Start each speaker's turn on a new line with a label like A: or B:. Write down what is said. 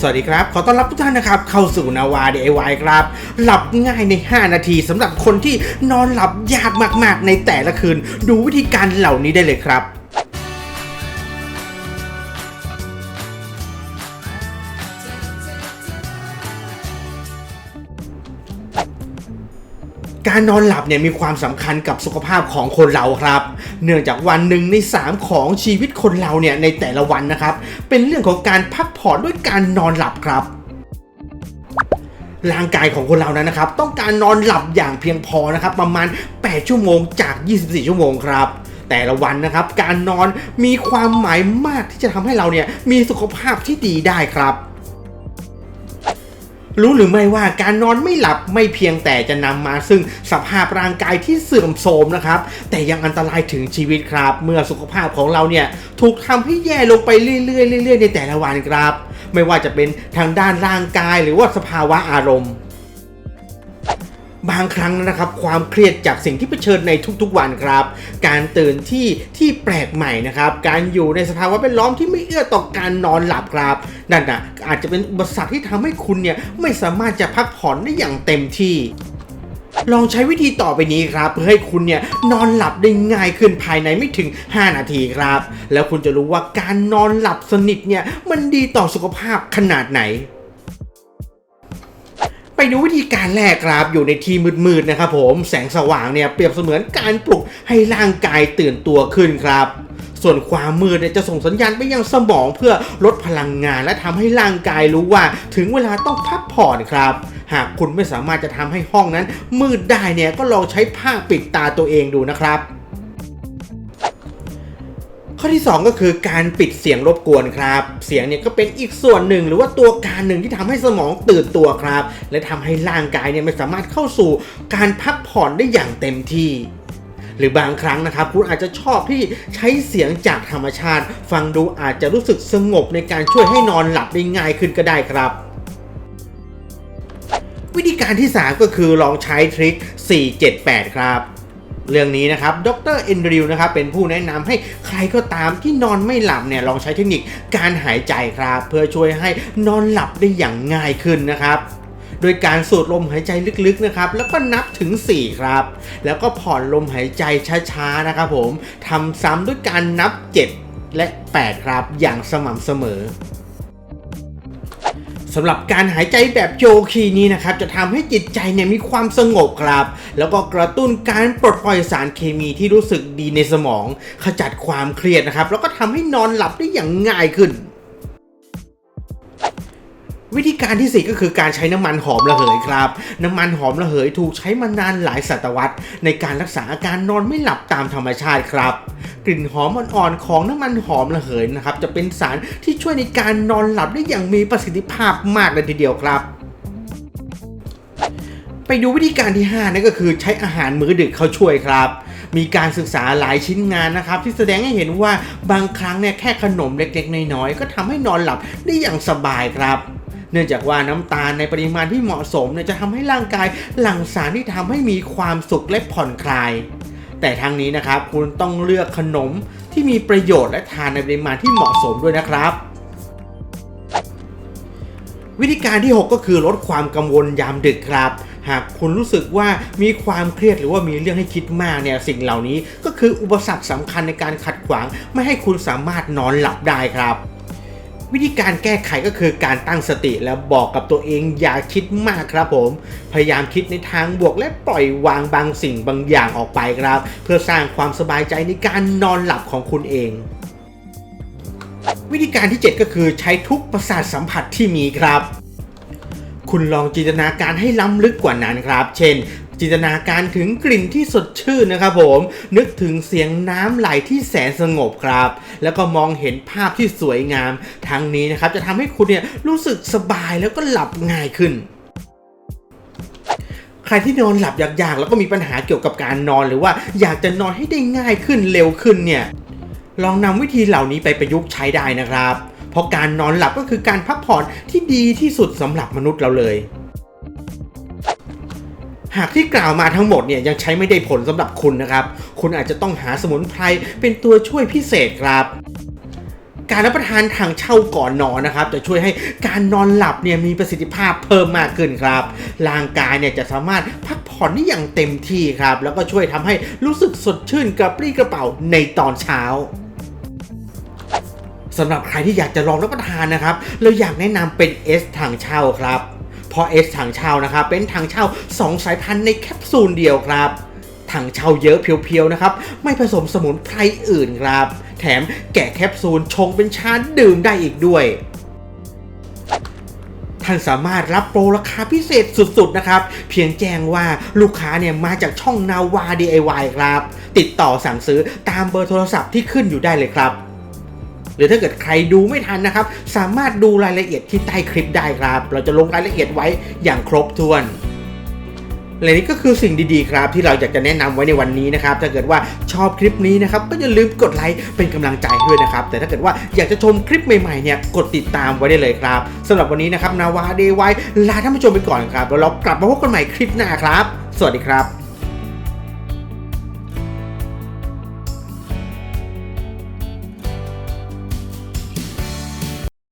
A: สวัสดีครับ ขอต้อนรับทุกท่านนะครับ เข้าสู่นาวา DIY ครับ หลับง่ายใน 5 นาทีสำหรับคนที่นอนหลับยากมากๆในแต่ละคืน ดูวิธีการเหล่านี้ได้เลยครับ การนอนหลับเนี่ยมีความสำคัญกับสุขภาพของคนเราครับ เนื่องจากวันหนึ่งใน 3 ของชีวิตคนเราเนี่ยในแต่ละวันนะครับ เป็นเรื่องของการพักผ่อนด้วยการนอนหลับครับร่างกายของคนเรานั้นนะครับ ต้องการนอนหลับอย่างเพียงพอนะครับ ประมาณ 8 ชั่วโมงจาก 24 ชั่วโมงครับ แต่ละวันนะครับ การนอนมีความหมายมากที่จะทำให้เราเนี่ยมีสุขภาพที่ดีได้ครับ รู้หรือไม่ว่าการนอนไม่หลับไม่เพียงแต่จะนำมาซึ่งสภาพร่างกายที่เสื่อมโทรมนะครับ แต่ยังอันตรายถึงชีวิตครับ เมื่อสุขภาพของเราเนี่ยถูกทำให้แย่ลงไปเรื่อยๆเรื่อยๆในแต่ละวันครับ ไม่ว่าจะเป็นทางด้านร่างกายหรือว่าสภาวะอารมณ์ บางครั้งนะครับความเครียดจากสิ่งที่เผชิญในทุกๆวันครับ การตื่นที่ที่แปลกใหม่นะครับ การอยู่ในสภาวะแวดล้อมที่ไม่เอื้อต่อการนอนหลับครับนั่นนะอาจจะเป็นอุปสรรคที่ทำให้คุณเนี่ยไม่สามารถจะพักผ่อนได้อย่างเต็มที่ลองใช้วิธีต่อไปนี้ครับ เพื่อให้คุณเนี่ยนอนหลับได้ง่ายขึ้นภายในไม่ถึง 5 นาทีครับ แล้วคุณจะรู้ว่าการนอนหลับสนิทเนี่ยมันดีต่อสุขภาพขนาดไหน ไปดูวิธีการแรกครับอยู่ในที่มืดๆนะครับผมแสงสว่างเนี่ยเปรียบเสมือนการปลุกให้ร่างกายตื่นตัวขึ้นครับ ส่วนความมืดเนี่ยจะส่งสัญญาณไปยังสมองเพื่อลดพลังงานและทำให้ร่างกายรู้ว่า ถึงเวลาต้องพักผ่อนครับ หากคุณไม่สามารถจะทำให้ห้องนั้นมืดได้เนี่ยก็ลองใช้ผ้าปิดตาตัวเองดูนะครับ อที่ 2 ก็คือการปิดเสียงรบกวนครับ เสียงเนี่ยก็เป็นอีกส่วนหนึ่ง หรือว่าตัวการหนึ่งที่ทำให้สมองตื่นตัวครับ และทำให้ร่างกายเนี่ยไม่สามารถเข้าสู่การพักผ่อนได้อย่างเต็มที่หรือบางครั้งนะครับคุณอาจจะชอบที่ใช้เสียงจากธรรมชาติ ฟังดูอาจจะรู้สึกสงบในการช่วยให้นอนหลับได้ง่ายขึ้นก็ได้ครับ วิธีการที่ 3 ก็คือลองใช้ทริค478 ครับ เรื่องนี้นะครับ ดรเอนดริวนะครับเป็นผู้แนะนำให้ใครก็ตามที่นอนไม่หลับเนี่ยลองใช้เทคนิคการหายใจครับ เพื่อช่วยให้นอนหลับได้อย่างง่ายขึ้นนะครับโดยการสูดลมหายใจลึกๆนะครับ แล้วก็นับถึง 4 ครับ แล้วก็ผ่อนลมหายใจช้าๆนะครับผมทำซ้ำด้วยการนับ 7 และ 8 ครับ อย่างสม่ำเสมอ สำหรับการหายใจแบบโยคีนี้นะครับจะทำให้จิตใจเนี่ยมีความสงบครับ แล้วก็กระตุ้นการปลดปล่อยสารเคมีที่รู้สึกดีในสมอง ขจัดความเครียดนะครับ แล้วก็ทำให้นอนหลับได้อย่างง่ายขึ้น วิธีการที่ 4 ก็คือการใช้น้ำมันหอมระเหยครับ น้ำมันหอมระเหยถูกใช้มานานหลายศตวรรษ ในการรักษาอาการนอนไม่หลับตามธรรมชาติครับ กลิ่นหอมอ่อนๆของน้ำมันหอมระเหยนะครับ จะเป็นสารที่ช่วยในการนอนหลับได้อย่างมีประสิทธิภาพมากเลยทีเดียวครับ ไปดูวิธีการที่ 5นั่นก็คือใช้อาหารมื้อดึกเข้าช่วยครับมีการศึกษาหลายชิ้นงานนะครับ ที่แสดงให้เห็นว่าบางครั้งเนี่ยแค่ขนมเล็กๆ น้อยๆ ก็ทำให้นอนหลับได้อย่างสบายครับ เนื่องจากว่าน้ำตาลในปริมาณที่เหมาะสมเนี่ยจะทำให้ร่างกายหลั่งสารที่ทำให้มีความสุขและผ่อนคลาย แต่ทั้งนี้นะครับคุณต้องเลือกขนมที่มีประโยชน์และทานในปริมาณที่เหมาะสมด้วยนะครับวิธีการที่ 6 ก็คือลดความกังวลยามดึกครับ หากคุณรู้สึกว่ามีความเครียดหรือว่ามีเรื่องให้คิดมากเนี่ยสิ่งเหล่านี้ก็คืออุปสรรคสำคัญในการขัดขวาง ไม่ให้คุณสามารถนอนหลับได้ครับ วิธีการแก้ไขก็คือการตั้งสติแล้วบอกกับตัวเองอย่าคิดมากครับผม พยายามคิดในทางบวกและปล่อยวางบางสิ่งบางอย่างออกไปครับ เพื่อสร้างความสบายใจในการนอนหลับของคุณเองวิธีการที่ 7 ก็คือใช้ทุกประสาทสัมผัสที่มีครับ คุณลองจินตนาการให้ล้ำลึกกว่านั้นครับ เช่น จินตนาการถึงกลิ่นที่สดชื่นนะครับผม นึกถึงเสียงน้ำไหลที่แสนสงบครับ แล้วก็มองเห็นภาพที่สวยงาม ทั้งนี้นะครับจะทำให้คุณเนี่ยรู้สึกสบายแล้วก็หลับง่ายขึ้นใครที่นอนหลับยากๆ แล้วก็มีปัญหาเกี่ยวกับการนอนหรือว่าอยากจะนอนให้ได้ง่ายขึ้นเร็วขึ้นเนี่ยลองนำวิธีเหล่านี้ไปประยุกต์ใช้ได้นะครับ เพราะการนอนหลับก็คือการพักผ่อนที่ดีที่สุดสำหรับมนุษย์เราเลย หากที่กล่าวมาทั้งหมดเนี่ยยังใช้ไม่ได้ผลสำหรับคุณนะครับ คุณอาจจะต้องหาสมุนไพรเป็นตัวช่วยพิเศษครับการรับประทานถังเช่าก่อนนอนนะครับ จะช่วยให้การนอนหลับเนี่ยมีประสิทธิภาพเพิ่มมากขึ้นครับ ร่างกายเนี่ยจะสามารถพักผ่อนได้อย่างเต็มที่ครับ แล้วก็ช่วยทำให้รู้สึกสดชื่นกระปรี้กระเป๋าในตอนเช้าสำหรับใครที่อยากจะลองรับประทานนะครับเราอยากแนะนำเป็น S ถังเช่าครับ เพราะ S ถังเช่านะครับเป็นถังเช่า 2 สายพันธุ์ในแคปซูลเดียวครับถังเช่าเยอะเพียวๆนะครับ ไม่ผสมสมุนไพรอื่นครับ แถมแกะแคปซูลชงเป็นชาดื่มได้อีกด้วย ท่านสามารถรับโปรราคาพิเศษสุดๆนะครับ เพียงแจ้งว่าลูกค้าเนี่ยมาจากช่องนาวา DIY ครับ ติดต่อสั่งซื้อตามเบอร์โทรศัพท์ที่ขึ้นอยู่ได้เลยครับ หรือถ้าเกิดใครดูไม่ทันนะครับ สามารถดูรายละเอียดที่ใต้คลิปได้ครับ เราจะลงรายละเอียดไว้อย่างครบถ้วนและนี่ก็คือสิ่งดีๆ ครับที่เราอยากจะแนะนำไว้ในวันนี้นะครับ ถ้าเกิดว่าชอบคลิปนี้นะครับ ก็อย่าลืมกดไลค์เป็นกำลังใจด้วยนะครับ แต่ถ้าเกิดว่าอยากจะชมคลิปใหม่ๆเนี่ยกดติดตามไว้ได้เลยครับสำหรับวันนี้นะครับนาวาเดย์ไว้ลาท่านผู้ชมไปก่อนครับแล้วเรากลับมาพบกันใหม่คลิปหน้าครับ สวัสดีครับ